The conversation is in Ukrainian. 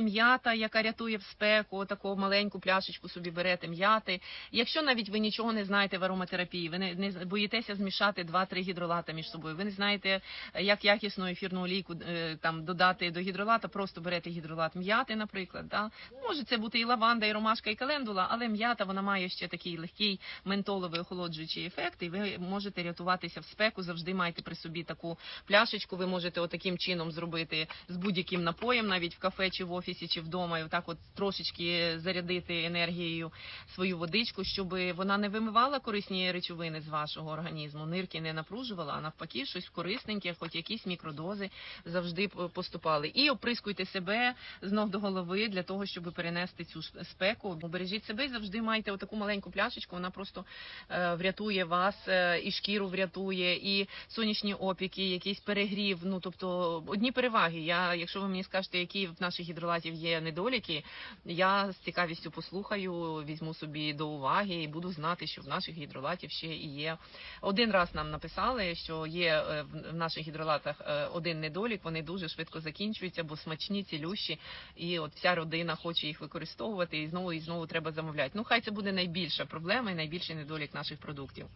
М'ята, яка рятує в спеку, таку маленьку пляшечку собі берете м'яти. Якщо навіть ви нічого не знаєте в ароматерапії, ви не, не боїтеся змішати 2-3 гідролата між собою. Ви не знаєте, як якісну ефірну олійку е, там додати до гідролата, просто берете гідролат м'яти, наприклад. Да? Може це бути і лаванда, і ромашка, і календула, але м'ята вона має ще такий легкий ментоловий охолоджуючий ефект, і ви можете рятуватися в спеку. Завжди майте при собі таку пляшечку. Ви можете отаким чином зробити з будь-яким напоєм, навіть в кафе чи в офісі, чи вдома, і отак от трошечки зарядити енергією свою водичку, щоб вона не вимивала корисні речовини з вашого організму, нирки не напружувала, а навпаки, щось корисненьке, хоч якісь мікродози завжди поступали. І оприскуйте себе з ног до голови для того, щоб перенести цю спеку. Бережіть себе і завжди майте отаку маленьку пляшечку. Вона просто е, врятує вас, е, і шкіру врятує, і сонячні опіки, якийсь перегрів. Ну тобто одні переваги. Я, якщо ви мені скажете, які в наших гідролатів є недоліки, я з цікавістю послухаю, візьму собі до уваги і буду знати, що в наших гідролатів ще і є. Один раз нам написали, що є е, в в наших гідролатах е, один недолік. Вони дуже швидко закінчуються, бо смачні, цілющі, і от вся родина хоче їх використовувати, і знову і знову треба замовляти. Ну хай це буде найбільша проблема і найбільший недолік наших продуктів.